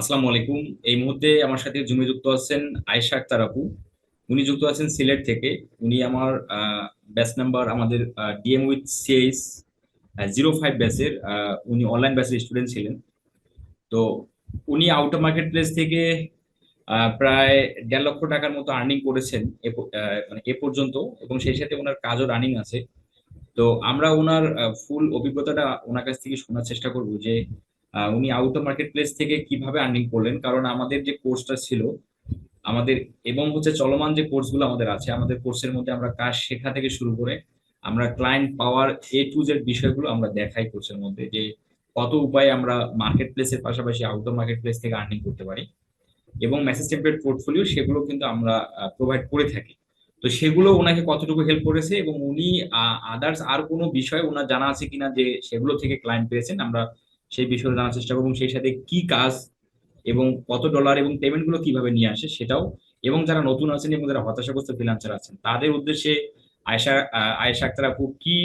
আসসালামু আলাইকুম। এই মুহূর্তে আমার সাথে জুমে যুক্ত আছেন আয়েশা আক্তার আপু। উনি যুক্ত আছেন সিলেট থেকে। উনি আমার ব্যাচ নাম্বার আমাদের DM with CH zero five ব্যাচের উনি অনলাইন ব্যাচের স্টুডেন্ট ছিলেন। তো উনি আউট অফ মার্কেট প্লেস থেকে প্রায় দেড় লক্ষ টাকার মতো আর্নিং করেছেন মানে এ পর্যন্ত এবং সেই সাথে ওনার কাজও রানিং আছে। তো আমরা ওনার ফুল অভিজ্ঞতাটা ওনার কাছ থেকে শোনার চেষ্টা করব যে উনি আউট মার্কেট প্লেস থেকে কীভাবে আর্নিং করলেন? কারণ আমাদের যে কোর্সটা ছিল, আমাদের এবং হচ্ছে চলমান যে কোর্সগুলো আমাদের আছে, আমাদের কোর্সের মধ্যে আমরা কাজ শেখা থেকে শুরু করে আমরা ক্লায়েন্ট পাওয়ার এ টু জেড বিষয়গুলো আমরা দেখাই কোর্সের মধ্যে যে কত উপায়ে আমরা মার্কেট প্লেসের পাশাপাশি আউট মার্কেট প্লেস থেকে আর্নিং করতে পারি। এবং মেসেজ টেমপ্লেট পোর্টফোলিও সেগুলো কিন্তু আমরা প্রোভাইড করে থাকি। তো সেগুলো ওনাকে কতটুকু হেল্প করেছে এবং উনি আদার্স আর কোনো বিষয় ওনার জানা আছে কিনা যে সেগুলো থেকে ক্লায়েন্ট পেয়েছেন, আমরা সেই বিষয়ে জানার চেষ্টা করব সেই সাথে কি কাজ এবং কত ডলার এবং পেমেন্টগুলো কীভাবে নিয়ে আসে সেটাও এবং যারা নতুন আছেন এবং যারা হতাশাগ্রস্ত ফ্রিল্যান্সার আছেন তাদের উদ্দেশ্যে আয়েশা আহ, আয়েশা আক্তার আপু কি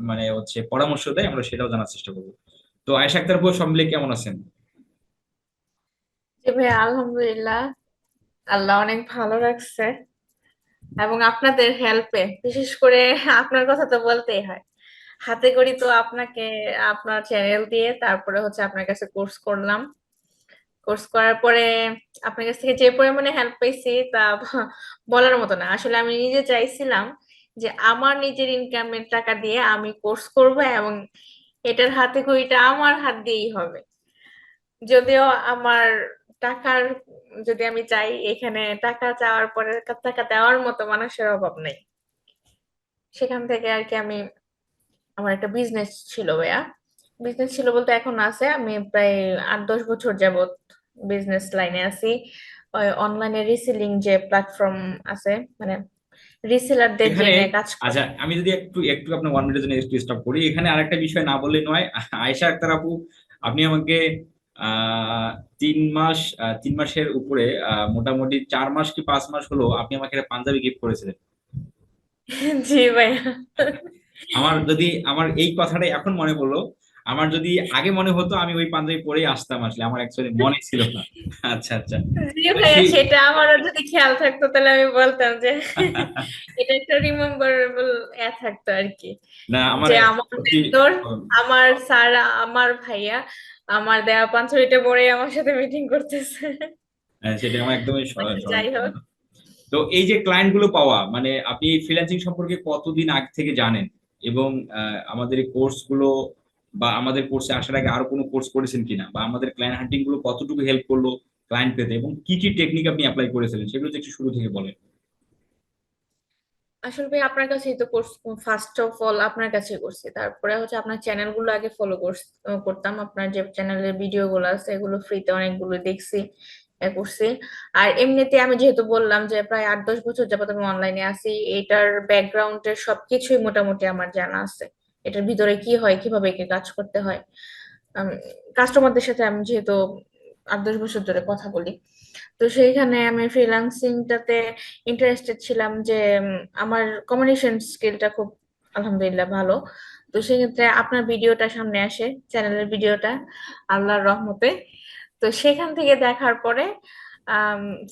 মানে হচ্ছে পরামর্শ দেয় আমরা সেটাও জানার চেষ্টা করব। তো আয়েশা আক্তার আপু সব কেমন আছেন? জি ভাই আলহামদুলিল্লাহ। আল্লাহ অনেক ভালো রাখছে। এবং আপনাদের হেল্পে বিশেষ করে আপনার কথা তো বলতেই হয়। হাতে করি তো আপনাকে, আপনার চ্যানেল দিয়ে তারপরে হচ্ছে আপনার কাছে কোর্স করলাম। কোর্স করার পরে আপনার কাছ থেকে যে পরিমাণে হেল্প পেয়েছি তা বলার মতো না। আসলে আমি নিজে চাইছিলাম যে আমার নিজের ইনকামের টাকা দিয়ে আমি কোর্স করব এবং এটার হাতে খড়িটা আমার হাত দিয়েই হবে। যদিও আমার টাকার, যদি আমি চাই, এখানে টাকা চাওয়ার পরে টাকা দেওয়ার মতো মানুষের অভাব নেই। সেখান থেকে আর কি আমি আমার একটা বিজনেস ছিল ভাইয়া। বিজনেস ছিল বলতে এখন আছে আমি প্রায় আট দশ বছর যাবত বিজনেস লাইনে আছি। অনলাইনে রিসেলিং যে প্ল্যাটফর্ম আছে মানে রিসেলারদের এখানে জেনে কাজ আচ্ছা আমি যদি একটু একটু আপনার ওয়ান মিনিটের জন্য একটু স্টপ করি। এখানে আরেকটা বিষয় না বললে নয়। আয়েশা আক্তার আপু আপনি আমাকে আহ তিন মাস তিন মাসের উপরে মোটামুটি চার মাস কি পাঁচ মাস হলো আপনি আমাকে পাঞ্জাবি গিফট করেছিলেন। জি ভাইয়া। আমার যদি আমার এই কথাটাই এখন মনে পড়ল। আমার যদি আগে মনে হতো আমি ওই পাঞ্জাবি পরেই আসতাম আসলে। আমার অ্যাকচুয়ালি মনে ছিল না। আচ্ছা আচ্ছা। সেটা আমার যদি খেয়াল থাকতো তাহলে আমি বলতাম যে এটা একটা রিমেম্বারেবল এ থাকতো আর কি না আমার যে আমার আমার স্যার আমার ভাইয়া আমার দেওয়া পাঞ্জাবিটা পরে আমার সাথে মিটিং করতেছে। আহ, সেটা আমার একদমই যাই হোক। তো এই যে ক্লায়েন্টগুলো পাওয়া মানে আপনি ফ্রিল্যান্সিং সম্পর্কে কতদিন আগ থেকে জানেন? এবং আমাদের এই কোর্সগুলো বা আমাদের কোর্সে আসার আগে আরও কোনো কোর্স করেছেন কিনা বা আমাদের ক্লায়েন্ট হান্টিংগুলো কতটুকু হেল্প করল ক্লায়েন্ট পেতে এবং কি কি টেকনিক আপনি অ্যাপ্লাই করেছিলেন সেগুলো একটু শুরু থেকে বলেন। আসলে ভাই, আপনার কাছেই তো কোর্স ফার্স্ট অফ অল আপনার কাছে করছি তারপরে হচ্ছে আপনার চ্যানেলগুলো আগে ফলো করতাম। আপনার যে চ্যানেলের ভিডিও গুলো আছে, এগুলো ফ্রিতে অনেকগুলো দেখছি। করছি। আর এমনিতে আমি যেহেতু বললাম যে প্রায় আট, দশ বছর যাবত আমি অনলাইনে আছি, এটার ব্যাকগ্রাউন্ডের সবকিছুই মোটামুটি আমার জানা আছে। এটার ভিতরে কি হয়, কীভাবে একে কাজ করতে হয়। কাস্টমারদের সাথে আমি যেহেতু আট, দশ বছর ধরে কথা বলি, তো সেইখানে আমি ফ্রিল্যান্সিংটাতে ইন্টারেস্টেড ছিলাম যে আমার কমিউনিকেশন স্কিলটা খুব আলহামদুলিল্লাহ ভালো। তো সেক্ষেত্রে আপনার ভিডিওটা সামনে আসে চ্যানেলের ভিডিওটা, আল্লাহর রহমতে। তো সেখান থেকে দেখার পরে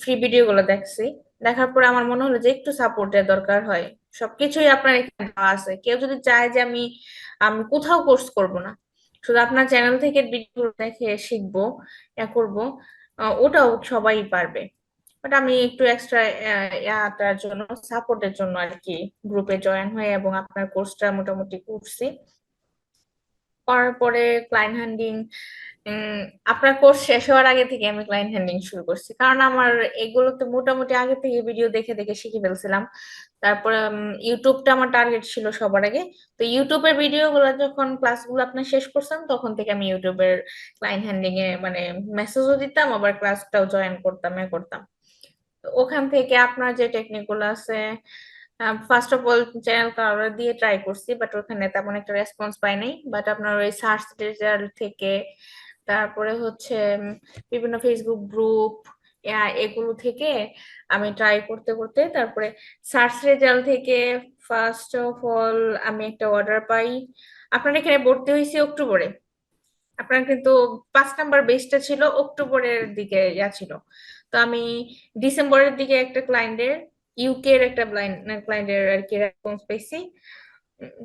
ফ্রি ভিডিও গুলো দেখছি। দেখার পরে আমার মনে হলো যে একটু সাপোর্টের দরকার হয়। সবকিছুই আপনার এখানে দেওয়া আছে। কেউ যদি চায় যে আমি আমি কোথাও কোর্স করব না, শুধু আপনার চ্যানেল থেকে ভিডিও দেখে শিখব, ইয়া করব ওটাও সবাই পারবে। বাট আমি একটু এক্সট্রা ইয়াটার জন্য সাপোর্টের জন্য আর কি গ্রুপে জয়েন হয়ে এবং আপনার কোর্সটা মোটামুটি করছি। করার পরে ক্লায়েন্ট হ্যান্ডলিং আপনার কোর্স শেষ হওয়ার আগে থেকে আমি ক্লায়েন্ট হ্যান্ডলিং শুরু করছি। কারণ আমার এগুলোতে মোটামুটি আগে থেকে ভিডিও দেখে দেখে শিখে ফেলছিলাম। তারপরে ইউটিউবটা আমার টার্গেট ছিল সবার আগে। তো ইউটিউবের ভিডিওগুলো যখন ক্লাসগুলো আপনার শেষ করছেন, তখন থেকে আমি ইউটিউবের ক্লায়েন্ট হ্যান্ডলিং এ মানে মেসেজও দিতাম, আবার ক্লাসটাও জয়েন করতাম, এ করতাম। তো ওখান থেকে আপনার যে টেকনিকগুলো আছে first of all channel colour দিয়ে ট্রাই করছি বাট ওখানে তেমন একটা রেসপন্স পাই নাই। বাট আপনার ওই সার্চ রেজাল্ট থেকে তারপরে হচ্ছে বিভিন্ন ফেসবুক গ্রুপ এগুলো থেকে আমি ট্রাই করতে করতে তারপরে সার্চ রেজাল্ট থেকে ফার্স্ট অফ অল আমি একটা অর্ডার পাই। আপনার এখানে ভর্তি হয়েছি অক্টোবরে। আপনার কিন্তু পাঁচ নাম্বার বেচটা ছিল অক্টোবরের দিকে ইয়া ছিল। তো আমি ডিসেম্বরের দিকে একটা ক্লায়েন্টের ইউকে এর একটা ক্লায়েন্টের আর কি রেসপন্স পেয়েছি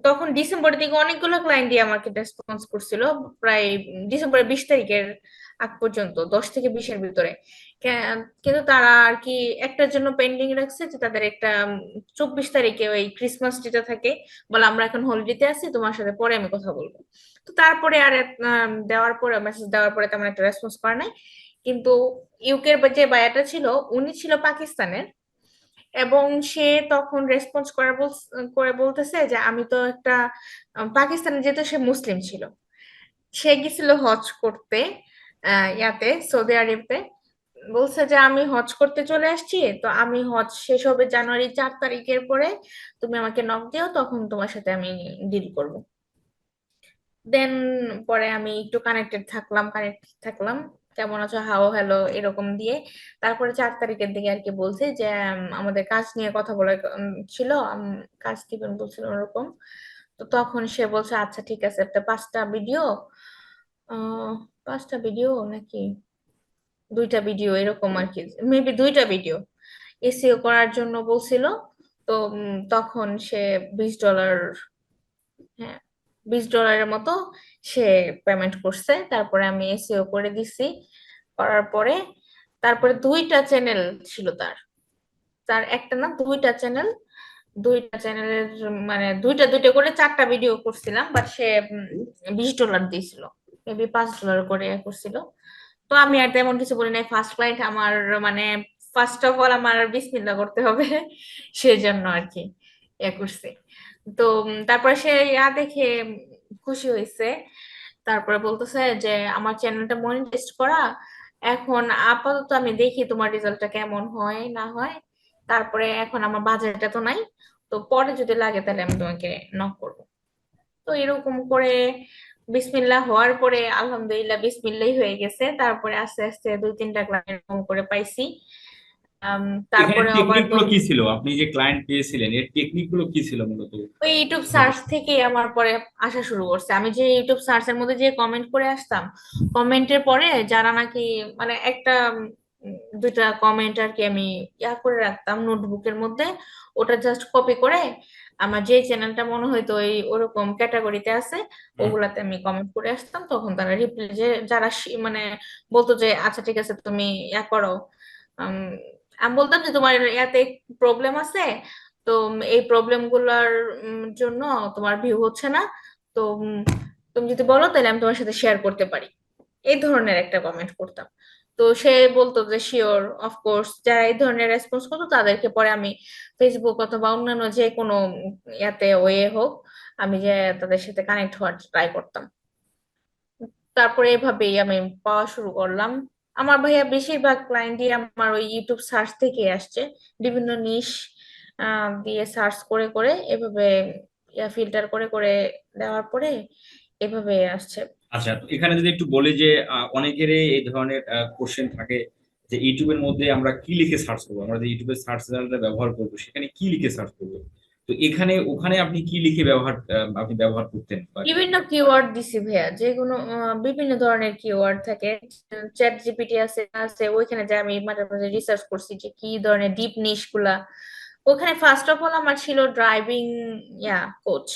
তখন ডিসেম্বরের দিকে অনেকগুলো ক্লায়েন্টই আমাকে রেসপন্স করছিল, প্রায় ডিসেম্বরের বিশ তারিখের আগ পর্যন্ত, দশ থেকে বিশের ভিতরে। কিন্তু তারা আর কি একটার জন্য পেন্ডিং রাখছে যে তাদের একটা চব্বিশ তারিখে ওই ক্রিসমাস যেটা থাকে, বলে আমরা এখন হলিডেতে আছি, তোমার সাথে পরে আমি কথা বলব। তো তারপরে আর দেওয়ার পরে মেসেজ দেওয়ার পরে তেমন একটা রেসপন্স করে নাই। কিন্তু ইউকের যে বায়াটা ছিল, উনি ছিল পাকিস্তানের। এবং সে তখন রেসপন্স করে করে বলতেছে যে, আমি তো একটা পাকিস্তানে যেহেতু সে মুসলিম ছিল, সে গেছিল হজ করতে ইয়াতে, সৌদি আরবে। বলছে যে, আমি হজ করতে চলে আসছি, তো আমি হজ শেষ হবে জানুয়ারি চার তারিখের পরে, তুমি আমাকে নক দিও, তখন তোমার সাথে আমি ডিল করব। দেন পরে আমি একটু কানেক্টেড থাকলাম কানেক্টেড থাকলাম। কেমন আছো? হাও হ্যালো এরকম দিয়ে। তারপরে চার তারিখের দিকে আর কি বলছে যে আমাদের কাজ নিয়ে কথা বলার ছিল। কাজ দিবেন বলছিল ওরকম। তো তখন সে বলছে আচ্ছা ঠিক আছে, একটা পাঁচটা ভিডিও পাঁচটা ভিডিও নাকি দুইটা ভিডিও এরকম আর কি। মেবি দুইটা ভিডিও এসিও করার জন্য বলছিল। তো তখন সে বিশ ডলার হ্যাঁ বিশ ডলারের মতো সে পেমেন্ট করছে। তারপরে আমি এসিও করে দিছি। করার পরে তারপরে দুইটা চ্যানেল ছিল তার। তার একটা না, দুইটা চ্যানেল দুইটা চ্যানেলের মানে দুইটা দুইটা করে চারটা ভিডিও করছিলাম বাট সে বিশ ডলার দিয়েছিল। মেবি পাঁচ ডলার করে করছিল। তো আমি আর তেমন কিছু বলি নাই। ফার্স্ট ক্লায়েন্ট আমার মানে ফার্স্ট অফ অল আমার বিসমিল্লাহ করতে হবে, সেজন্য আর কি ইয়ে করছি। তো তারপরে সে ইয়া দেখে খুশি হয়েছে তারপরে বলতেছে যে, আমার চ্যানেলটা মনিটাইজ করা। এখন আপাতত আমি দেখি তোমার রেজাল্টটা কেমন হয়, না হয়। তারপরে এখন আমার বাজারটা তো নাই। তো পরে যদি লাগে তাহলে আমি তোমাকে নক করব। তো এরকম করে বিসমিল্লাহ হওয়ার পরে আলহামদুলিল্লাহ বিসমিল্লাহ হয়ে গেছে। তারপরে আস্তে আস্তে দুই তিনটা এরকম করে পাইছি। তারপরে আবার টেকনিকগুলো কি ছিল? আপনি যে ক্লায়েন্ট পেয়েছিলেন এর টেকনিকগুলো কি ছিল মূলত? ওই ইউটিউব সার্চ থেকে আমার পরে আসা শুরু করছে। আমি যে ইউটিউব সার্চের মধ্যে যে কমেন্ট করে আসতাম কমেন্টের পরে যারা নাকি মানে একটা দুইটা কমেন্ট আর কি আমি ইয়া করে রাখতাম নোটবুকের মধ্যে ওটা জাস্ট কপি করে আমার যে চ্যানেলটা মনে হয়তো ওই ওরকম ক্যাটাগরিতে আছে ওগুলাতে আমি কমেন্ট করে আসতাম। তখন তারা রিপ্লাই যে যারা মানে বলতো যে আচ্ছা ঠিক আছে তুমি ইয়া করো। আমি বলতাম যে তোমার ইয়াতে প্রবলেম আছে, তো এই প্রবলেমগুলার জন্য তোমার ভিউ হচ্ছে না। তো তুমি যদি বলো, তাহলে আমি তোমার সাথে শেয়ার করতে পারি। এই ধরনের একটা কমেন্ট করতাম। তো সে বলতো যে শিওর অফকোর্স যারা এই ধরনের রেসপন্স করতো, তাদেরকে পরে আমি ফেসবুক অথবা অন্যান্য যে কোনো ইয়াতে ওয়ে হোক, আমি যে তাদের সাথে কানেক্ট হওয়ার ট্রাই করতাম। তারপরে এভাবেই আমি পাওয়া শুরু করলাম। আমার ভাইয়া বেশিরভাগ ক্লায়েন্টই আমার ওই ইউটিউব সার্চ থেকে আসছে। বিভিন্ন নিশ দিয়ে সার্চ করে করে, এভাবে ফিল্টার করে করে দেওয়ার পরে এভাবে আসছে। আচ্ছা এখানে যদি একটু বলি যে অনেকেরই এই ধরনের কোশ্চেন থাকে যে ইউটিউবের মধ্যে আমরা কি লিখে সার্চ করব? আমরা যে ইউটিউবের সার্চ রেজাল্টটা ব্যবহার করব, সেখানে কি লিখে সার্চ করব? তো এখানে, ওখানে আপনি কি লিখে ব্যবহার আপনি ব্যবহার করতেন? বিভিন্ন কিওয়ার্ড দিছি ভাইয়া যে কোনো বিভিন্ন ধরনের কিওয়ার্ড থাকে। চ্যাট জিপিটি আছে আছে, ওইখানে যে আমি মাঝে মাঝে রিসার্চ করছি যে কি ধরনের ডিপ নিশগুলা। ওখানে ফার্স্ট অফ অল আমার ছিল ড্রাইভিং ইয়া কোচ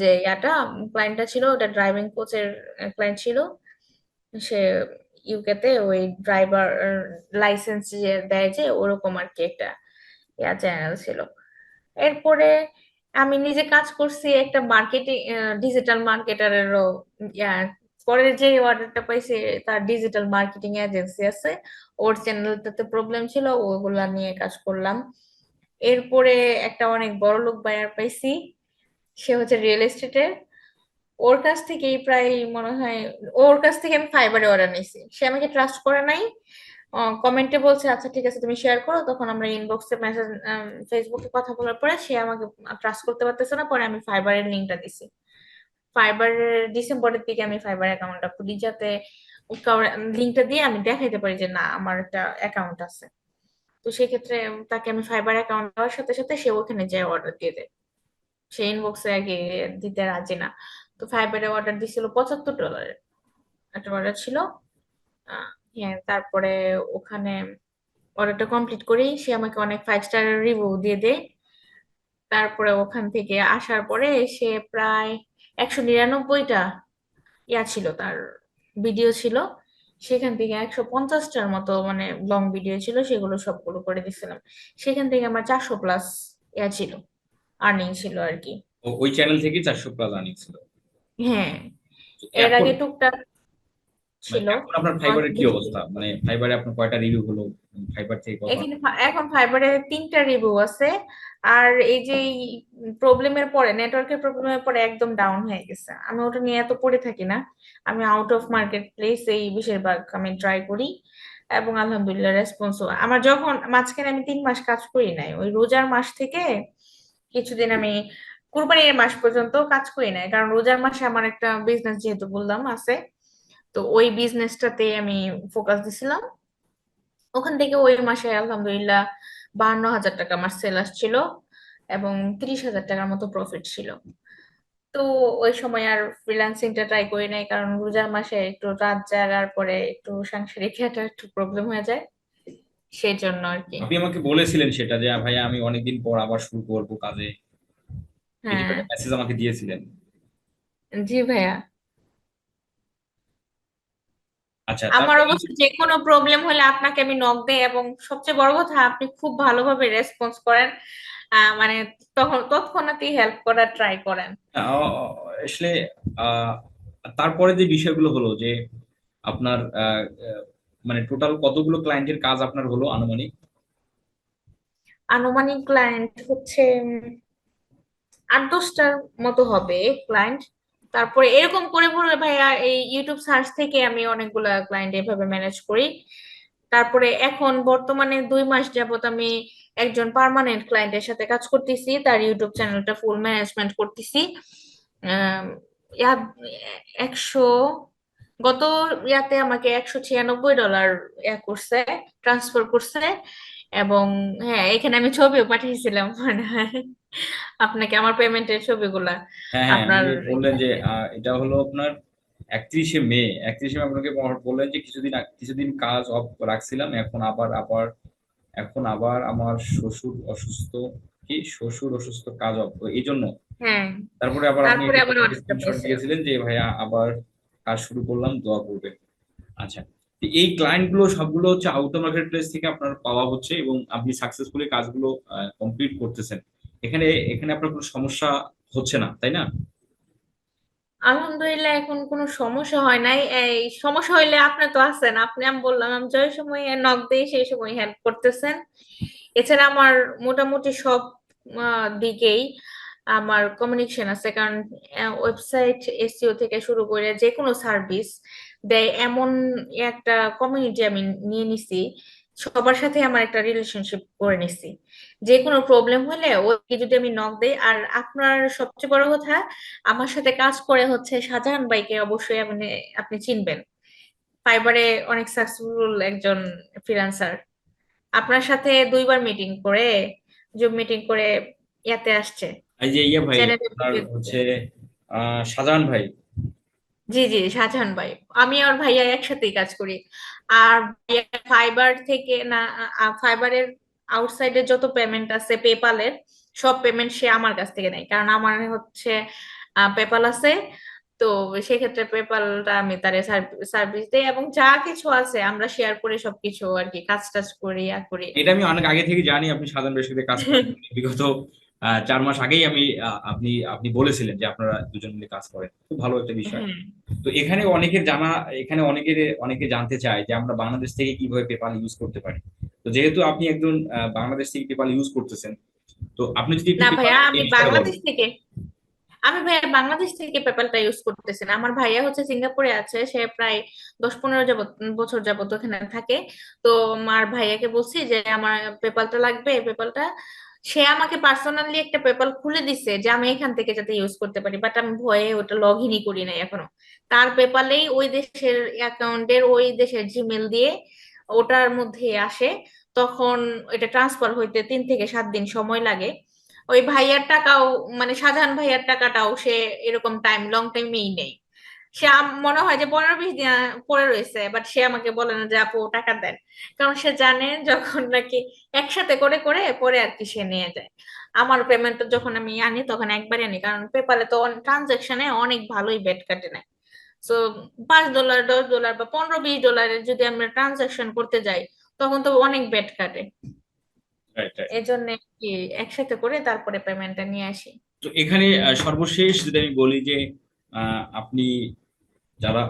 যে ইয়াটা ক্লায়েন্টটা ছিল, ওটা ড্রাইভিং কোচের ক্লায়েন্ট ছিল। সে ইউকেতে ওই ড্রাইভার লাইসেন্স যে দেয় যে, ওরকম আর কি একটা ইয়া চ্যানেল ছিল। এরপরে আমি নিজে কাজ করছি একটা মার্কেটিং ডিজিটাল মার্কেটারেরও পরে যে অর্ডারটা পাইছি, তার ডিজিটাল মার্কেটিং এজেন্সি আছে। ওর চ্যানেলটাতে প্রবলেম ছিল, ওগুলা নিয়ে কাজ করলাম। এরপরে একটা অনেক বড় লোক বায়ার পাইছি, সে হচ্ছে রিয়েল এস্টেটের ওর কাছ থেকেই প্রায় মনে হয়, ওর কাছ থেকে আমি ফাইবারে অর্ডার নিয়েছি। সে আমাকে ট্রাস্ট করে নাই। কমেন্টে বলছে আচ্ছা ঠিক আছে তুমি শেয়ার করো। তখন আমরা ইনবক্সে মেসেজ ফেসবুকে কথা বলার পরে সে আমাকে ট্রাস্ট করতে পারতেছে না। পরে আমি ফাইবারের লিঙ্কটা দিছি। ফাইবারের ডিসেম্বরের দিকে আমি ফাইবার অ্যাকাউন্টটা খুলি যাতে লিঙ্কটা দিয়ে আমি দেখাইতে পারি যে না আমার একটা অ্যাকাউন্ট আছে। তো সেক্ষেত্রে তাকে আমি ফাইবার অ্যাকাউন্ট দেওয়ার সাথে সাথে সে ওখানে যায় অর্ডার দিয়ে দেয়। সে ইনবক্সে আগে দিতে রাজি না। তো ফাইবারে অর্ডার দিছিল পঁচাত্তর ডলারের একটা অর্ডার ছিল আহ, হ্যাঁ তারপরে ওখানে অর্ডারটা কমপ্লিট করি সে আমাকে অনেক ফাইভ স্টার রিভিউ দিয়ে দেয়। তারপরে ওখান থেকে আসার পরে সে প্রায় একশো নিরানব্বইটা ইয়া ছিল তার ভিডিও ছিল। সেখান থেকে একশো পঞ্চাশটার মতো মানে লং ভিডিও ছিল সেগুলো সবগুলো করে দিছিলাম সেখান থেকে আমার চারশো প্লাস ইয়া ছিল আর্নিং ছিল আর কি। ওই চ্যানেল থেকে চারশো প্লাস আর্নিং ছিল? হ্যাঁ। এর আগে টুকটাক ছিল। এখন আপনার ফাইবারের কি অবস্থা? মানে ফাইবারে আপনার কয়টা রিভিউ হলো? ফাইবার থেকে কত? এখন ফাইবারে তিনটা রিভিউ আছে। আর এই যে প্রবলেমের পরে নেটওয়ার্কের প্রবলেমের পরে একদম ডাউন হয়ে গেছে। আমি ওটা নিয়ে এত পড়ে থাকি না। আমি আউট অফ মার্কেট প্লেস এই বেশিরভাগ আমি ট্রাই করি। এবং আলহামদুলিল্লাহ রেসপন্স আমার যখন মাঝখানে আমি তিন মাস কাজ করি নাই। ওই রোজার মাস থেকে কিছুদিন আমি কুরবানির মাস পর্যন্ত কাজ করি নাই। কারণ রোজার মাসে আমার একটা বিজনেস যেহেতু বললাম আছে তো ওই বিজনেসটাতে আমি ফোকাস দিছিলাম। ওখান থেকে ওই মাসে আলহামদুলিল্লাহ বাহান্ন হাজার টাকা আমার সেল আসছিল এবং তিরিশ হাজার টাকার মতো প্রফিট ছিল। তো ওই সময় আর ফ্রিল্যান্সিংটা ট্রাই করি নাই কারণ রোজার মাসে একটু রাত জাগার পরে একটু সাংসারিক একটা একটু প্রবলেম হয়ে যায়। সেই জন্য আর কি। আপনি আমাকে বলেছিলেন সেটা যে ভাইয়া আমি অনেকদিন পর আবার শুরু করব কাজে। হ্যাঁ। মেসেজ আমাকে দিয়েছিলেন। জি ভাইয়া। আচ্ছা আমার অবশ্য যে কোনো প্রবলেম হলে আপনাকে আমি নক দেই এবং সবচেয়ে বড় কথা আপনি খুব ভালোভাবে রেসপন্স করেন মানে তখন তৎক্ষণাৎই হেল্প করার ট্রাই করেন। আসলে তারপরে যে বিষয়গুলো হলো যে আপনার মানে টোটাল কতগুলো ক্লায়েন্টের কাজ আপনার হলো আনুমানিক? আনুমানিক ক্লায়েন্ট হচ্ছে আট দশটার মতো হবে ক্লায়েন্ট তারপরে এরকম করে ভাইয়া এই ইউটিউব সার্চ থেকে আমি অনেকগুলা ক্লায়েন্ট এভাবে ম্যানেজ করি। তারপরে এখন বর্তমানে দুই মাস যাবত আমি একজন পার্মানেন্ট ক্লায়েন্টের সাথে কাজ করতেছি, তার ইউটিউব চ্যানেলটা ফুল ম্যানেজমেন্ট করতেছি। একশো, গত ইয়াতে আমাকে একশো ছিয়ানব্বই ডলার ইয়া করছে ট্রান্সফার করছে। এবং হ্যাঁ এখানে আমি ছবিও পাঠিয়েছিলাম মনে হয়। আপনাকে আমার পেমেন্টের ছবিগুলা হ্যাঁ হ্যাঁ আপনার আপনি বললেন যে এটা হলো আপনার একত্রিশে মে। একত্রিশে মে আপনাকে বললেন যে কিছুদিন কিছুদিন কাজ অফ রাখছিলাম এখন আবার আবার এখন আবার আমার শ্বশুর অসুস্থ। কি? শ্বশুর অসুস্থ কাজ অফ এই জন্য। হ্যাঁ। তারপরে আবার আপনি দিয়েছিলেন যে ভাইয়া আবার কাজ শুরু করলাম দোয়া করবে আচ্ছা। এই ক্লায়েন্টগুলো সবগুলো হচ্ছে আউট মার্কেট প্লেস থেকে আপনার পাওয়া হচ্ছে এবং আপনি সাকসেসফুলি কাজগুলো কমপ্লিট করতেছেন। এখানে এখানে আপনার কোনো সমস্যা হচ্ছে না, তাই না? আলহামদুলিল্লাহ, এখন কোনো সমস্যা হয় নাই। এই সমস্যা হইলে আপনি তো আছেন। আপনি, আমি বললাম, আমি যে সময় নক দিই সেই সময় হেল্প করতেছেন। এছাড়া আমার মোটামুটি সব দিকেই আমার কমিউনিকেশন আছে। কারণ ওয়েবসাইট এসইও থেকে শুরু করে যে কোনো সার্ভিস দেয় এমন একটা কমিউনিটি আমি নিয়ে নিছি সবার সাথে আমার একটা রিলেশনশিপ করে নিছি। যে কোনো প্রবলেম হলে ওকে যদি আমি নক দেই আর আপনার সবচেয়ে বড় কথা আমার সাথে কাজ করে হচ্ছে শাহজাহান ভাইকে অবশ্যই আপনি আপনি চিনবেন। ফাইবারে অনেক সাকসেসফুল একজন ফ্রিল্যান্সার আপনার সাথে দুইবার মিটিং করে জুম মিটিং করে ইয়াতে আসছে। এই যে ইয়ে ভাই হচ্ছে শাহজাহান ভাই জি জি শাহজাহান ভাই। আমি আর ভাইয়া একসাথেই কাজ করি। আর ভাইয়া ফাইবার থেকে না ফাইবারের আউটসাইডের যত পেমেন্ট আছে পেপালের সব পেমেন্ট সে আমার কাছ থেকে নেয়। কারণ আমার হচ্ছে পেপাল আছে। তো সেক্ষেত্রে পেপালটা আমি তার সার্ভিস দিই এবং যা কিছু আছে আমরা শেয়ার করে সবকিছু আর কি কাজ টাজ করি ইয়া করি। এটা আমি অনেক আগে থেকে জানি আপনি শাহজাহান ভাইয়ের কাজ করেন। বিগত চার মাস আগেই আমি আপনি আপনি বলেছিলেন যে আপনারা দুজন মিলে কাজ করেন। খুব ভালো একটা বিষয়। তো এখানে অনেকের জানা এখানে অনেকের অনেকে জানতে চায় যে আমরা বাংলাদেশ থেকে কীভাবে পেপাল ইউজ করতে পারি। তো যেহেতু আপনি একজন বাংলাদেশ থেকে পেপাল ইউজ করতেছেন তো আপনি যদি না ভাইয়া আমি বাংলাদেশ থেকে আমি ভাইয়া বাংলাদেশ থেকে পেপালটা ইউজ করতেছি না। আমার ভাইয়া হচ্ছে সিঙ্গাপুরে আছে সে প্রায় দশ পনেরো যাবত বছর যাবত ওখানে থাকে। তো আমার ভাইয়াকে বলছি যে আমার পেপালটা লাগবে পেপালটা সে আমাকে পার্সোনালি একটা পেপাল খুলে দিছে যে আমি এখান থেকে যাতে ইউজ করতে পারি বাট আমি ভয়ে ওটা লগ ইনই করি নাই এখনও। তার পেপালেই ওই দেশের অ্যাকাউন্টের ওই দেশের জিমেল দিয়ে ওটার মধ্যে আসে, তখন এটা ট্রান্সফার হইতে তিন থেকে সাত দিন সময় লাগে। ওই ভাইয়ার টাকাও মানে সাধারণ ভাইয়ার টাকাটাও সে এরকম টাইম লং টাইমেই নেই সে মনে হয় যে পনেরো বিশ দিন পরে রয়েছে বাট সে আমাকে বলে না যে আপু টাকা দেন। কারণ সে জানে যখন নাকি একসাথে করে করে পরে আর কি সে নিয়ে যায়। আমার পেমেন্ট যখন আমি আনি তখন একবারই আনি কারণ পেপালে তো ট্রানজাকশনে অনেক ভালোই বেট কাটে নেয় সো পাঁচ ডলার দশ ডলার বা পনেরো বিশ ডলারের যদি আমরা ট্রানজাকশন করতে যাই তখন তো অনেক বেট কাটে। এই জন্য কি একসাথে করে তারপরে পেমেন্টটা নিয়ে আসি। তো এখানে সর্বশেষ যদি আমি বলি যে আপনি যারা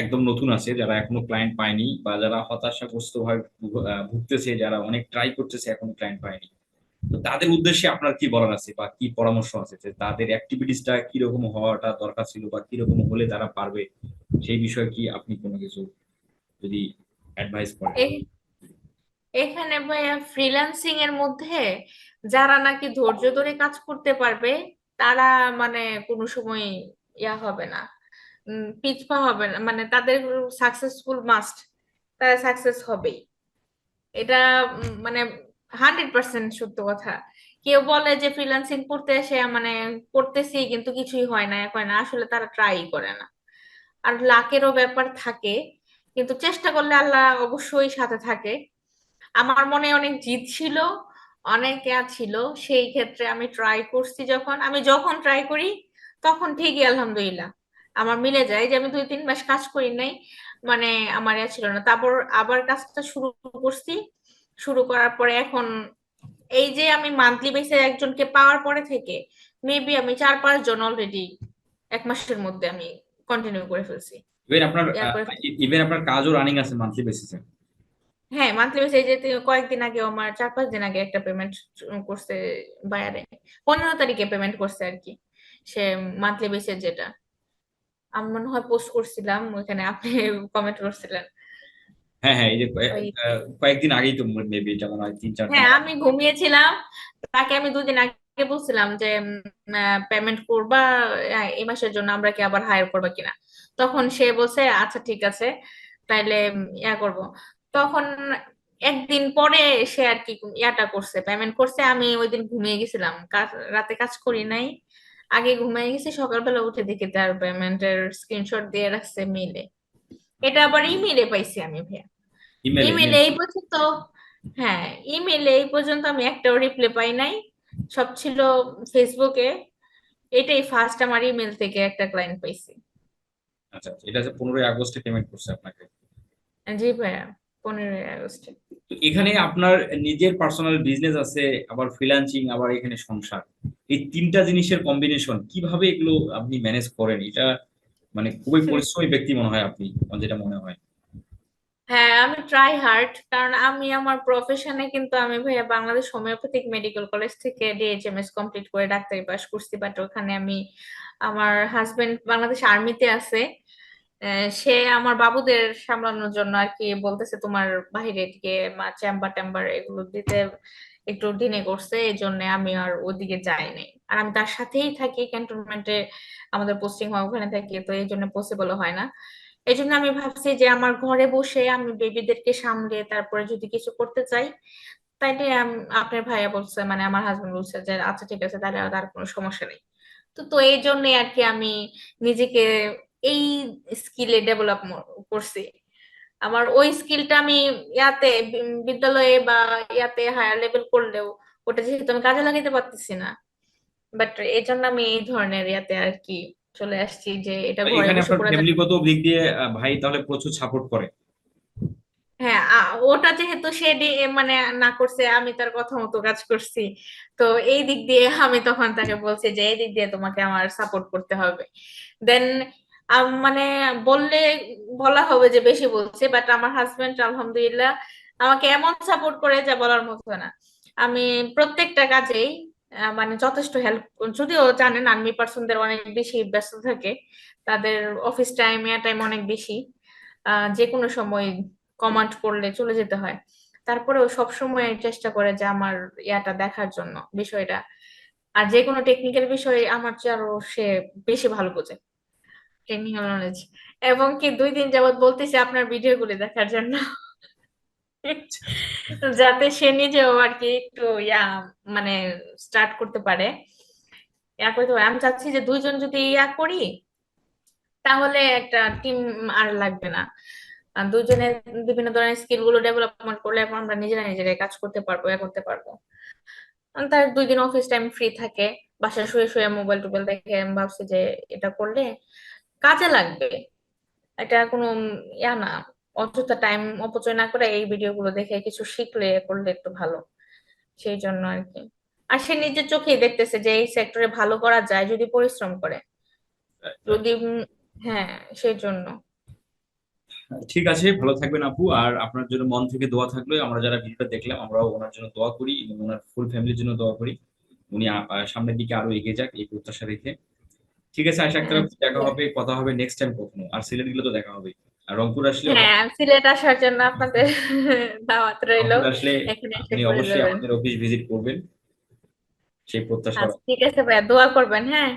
একদম নতুন আছে, যারা এখনও ক্লায়েন্ট পায়নি বা যারা হতাশাগ্রস্ত ভাবে ভুগতেছে, যারা অনেক ট্রাই করতেছে, এখনও ক্লায়েন্ট পায়নি। তো তাদের উদ্দেশ্যে আপনার কি বলার আছে বা কি পরামর্শ আছে যে তাদের অ্যাক্টিভিটিসটা কীরকম হওয়াটা দরকার ছিল বা কীরকম হলে তারা পারবে? সেই বিষয়ে কি আপনি কোনো কিছু যদি অ্যাডভাইস করেন? এখানে ভাইয়া ফ্রিল্যান্সিং এর মধ্যে যারা নাকি ধৈর্য ধরে কাজ করতে পারবে, তারা মানে কোনো সময় ইয়া হবে না। পিছপা হবে না মানে তাদের সাকসেসফুল মাস্ট তারা সাকসেস হবেই। এটা মানে হান্ড্রেড পার্সেন্ট সত্য কথা। কেউ বলে যে ফ্রিল্যান্সিং করতে এসে মানে করতেছি, কিন্তু কিছুই হয় না হয় না, আসলে তারা ট্রাই করে না। আর লাকেরও ব্যাপার থাকে, কিন্তু চেষ্টা করলে আল্লাহ অবশ্যই সাথে থাকে। আমার মনে অনেক জিদ ছিল, অনেক ছিল, সেই ক্ষেত্রে আমি ট্রাই করছি যখন, আমি যখন ট্রাই করি, তখন ঠিকই আলহামদুলিল্লাহ। আমার মিলে যায় যে আমি দুই তিন মাস কাজ করি নাই মানে আমার ইয়া ছিল না। তারপর আবার কাজটা শুরু করছি। শুরু করার পরে এখন এই যে আমি মান্থলি বেসে একজনকে পাওয়ার পরে থেকে মেবি আমি চার পাঁচ জন অলরেডি এক মাসের মধ্যে আমি কন্টিনিউ করে ফেলছি। ইভেন আপনার ইভেন আপনার কাজও রানিং আছে মান্থলি বেসিসে হ্যাঁ মান্থলি বেসে যে কয়েকদিন আগে আমার চার পাঁচ দিন আগে একটা পেমেন্ট করছে বায়ারে পনেরো তারিখে পেমেন্ট করছে আর কি সে মান্থলি বেসে যেটা। আমি মনে হয় পোস্ট করছিলাম ওইখানে আপনি কমেন্ট করছিলেন। হ্যাঁ হ্যাঁ এই যে কয়েকদিন আগেই তো মেবি এটা মনে হয় তিন চার হ্যাঁ আমি ঘুমিয়েছিলাম। তাকে আমি দুদিন আগে বলছিলাম যে পেমেন্ট করবা এই মাসের জন্য আমরা কি আবার হায়ার করবা কিনা। তখন সে বলছে আচ্ছা ঠিক আছে তাইলে ইয়া করব। তখন একদিন পরে সে আর কি ইয়াটা করছে পেমেন্ট করছে। আমি ওই দিন ঘুমিয়ে গেছিলাম। রাতে কাজ করি নাই। আগে ঘুমিয়ে গেছি সকালবেলা উঠে দেখি তার পেমেন্টের স্ক্রিনশট দিয়ে রাখছে মেলে এটা আবার ইমেলে পাইছি আমি ভাইয়া। ইমেল এই পর্যন্ত হ্যাঁ ইমেলে এই পর্যন্ত আমি একটাও রিপ্লাই পাই নাই। সব ছিল ফেসবুকে এটাই ফার্স্ট আমার ইমেল থেকে একটা ক্লায়েন্ট পাইছি। আচ্ছা এটা হচ্ছে পনেরোই আগস্টে পেমেন্ট করছে আপনাকে? জি ভাইয়া পনেরোই আগস্টে। এখানে আপনার নিজের পার্সোনাল বিজনেস আছে আবার ফ্রিল্যান্সিং আবার এখানে সংসার। এই তিনটা জিনিসের কম্বিনেশন কীভাবে এগুলো আপনি ম্যানেজ করেন? এটা মানে খুবই পরিশ্রমী ব্যক্তি মনে হয় আপনি আমার যেটা মনে হয়। হ্যাঁ আমি ট্রাই হার্ড কারণ আমি আমার প্রফেশনে কিন্তু আমি ভাইয়া বাংলাদেশ হোমিওপ্যাথিক মেডিকেল কলেজ থেকে ডিএইচএমএস কমপ্লিট করে ডাক্তারি পাস করছি বাট ওখানে আমি আমার হাজবেন্ড বাংলাদেশ আর্মিতে আছে। সে আমার বাবুদের সামলানোর জন্য আর কি বলতেছে তোমার বাইরে দিকে চেম্বার টেম্বার এগুলো দিতে একটু ডিনে করছে এই জন্য আমি আর ওদিকে যাই নাই আর আমি তার সাথেই থাকি ক্যান্টনমেন্টে আমাদের পোস্টিং হয় ওখানে থাকি, তো এই জন্য পসিবল হয় না। এই জন্য আমি ভাবছি যে আমার ঘরে বসে আমি বেবিদেরকে সামলে তারপরে যদি কিছু করতে চাই, তাইলে আপনার ভাইয়া বলছে মানে আমার হাজবেন্ড বলছে যে আচ্ছা ঠিক আছে তাহলে আর কোনো সমস্যা নেই। তো তো এই জন্য আর কি আমি নিজেকে এই স্কিলে ডেভেলপ করছি। আমার ওই স্কিলটা আমি ইয়াতে বিদ্যালয়ে বা ইয়াতে হায়ার লেভেল করলেও ওটা যেহেতু আমি কাজে লাগাইতে পারতেছি না। বাট এই জন্য আমি এই ধরনের ইয়াতে আর কি চলে আসছি যে এটা এখানে আপনার ফ্যামিলিগত দিক দিয়ে ভাই তাহলে প্রচুর সাপোর্ট করে। হ্যাঁ ওটা যেহেতু সে মানে না করছে আমি তার কথা মতো কাজ করছি। তো এই দিক দিয়ে আমি তখন তাকে বলছি যে এই দিক দিয়ে তোমাকে আমার সাপোর্ট করতে হবে। দেন মানে বললে বলা হবে যে বেশি বলছে বাট আমার হাজবেন্ড আলহামদুলিল্লাহ, আমাকে এমন সাপোর্ট করে যা বলার মতো না। আমি প্রত্যেকটা কাজেই মানে যথেষ্ট হেল্প যদিও জানেন আর্মি পার্সনদের অনেক বেশি ব্যস্ত থাকে, তাদের অফিস টাইম এয়ার টাইম অনেক বেশি যে কোনো সময় কমান্ড করলে চলে যেতে হয়। তারপরেও সবসময় চেষ্টা করে যে আমার ইয়াটা দেখার জন্য বিষয়টা। আর যে কোনো টেকনিক্যাল বিষয়ে আমার চেয়ে আরও সে বেশি ভালো বোঝে। টেকনিক্যাল নলেজ এবং কি দুই দিন যাবত বলতেছে আপনার ভিডিও গুলো দেখার জন্য। যাতে সে নিজেও আর কি একটু, ইয়া মানে স্টার্ট করতে পারে। ইয়া করতে পারে আমি চাচ্ছি যে দুইজন যদি ইয়া করি, তাহলে একটা টিম আর লাগবে না। আর দুজনের বিভিন্ন ধরনের স্কিলগুলো ডেভেলপমেন্ট করলে আমরা নিজেরা নিজেরাই কাজ করতে পারব, ইয়া করতে পারব। তার দুই দিন অফিস টাইম ফ্রি থাকে। বাসায় শুয়ে শুয়ে মোবাইল টোবাইল দেখে ভাবছি যে এটা করলে কাজে লাগবে। এটা কোনো ইয়া না। অযথা টাইম অপচয় না করে এই ভিডিও গুলো দেখে কিছু শিখলে, করলে একটু ভালো। সেই জন্য আর কি। আর সে নিজের চোখেই দেখতেছে যে এই সেক্টরে ভালো করা যায় যদি পরিশ্রম করে। যদি হ্যাঁ সেই জন্য। ঠিক আছে, ভালো থাকবেন আপু। আর আপনার জন্য মন থেকে দোয়া থাকল। আমরা যারা ভিডিওটা দেখলাম, আমরাও ওনার জন্য দোয়া করি এবং ওনার ফুল ফ্যামিলির জন্য দোয়া করি। উনি সামনের দিকে আরও এগিয়ে যাক এই প্রত্যাশা রেখে। ঠিক আছে আশা আক্তার দেখা হবে কথা হবে নেক্সট টাইম কখনো। আর সিলেট গেলে তো দেখা হবে আর রংপুর আসলে হ্যাঁ সিলেট আসার জন্য আপনাদের দাওয়াত রইল। আসলে আপনি অবশ্যই আমাদের অফিস ভিজিট করবেন। সেই প্রত্যাশা আচ্ছা ঠিক আছে ভাইয়া দোয়া করবেন হ্যাঁ?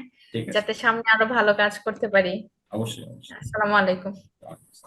যাতে সামনে আরও ভালো কাজ করতে পারি। অবশ্যই অবশ্যই। আসসালামু আলাইকুম। আচ্ছা।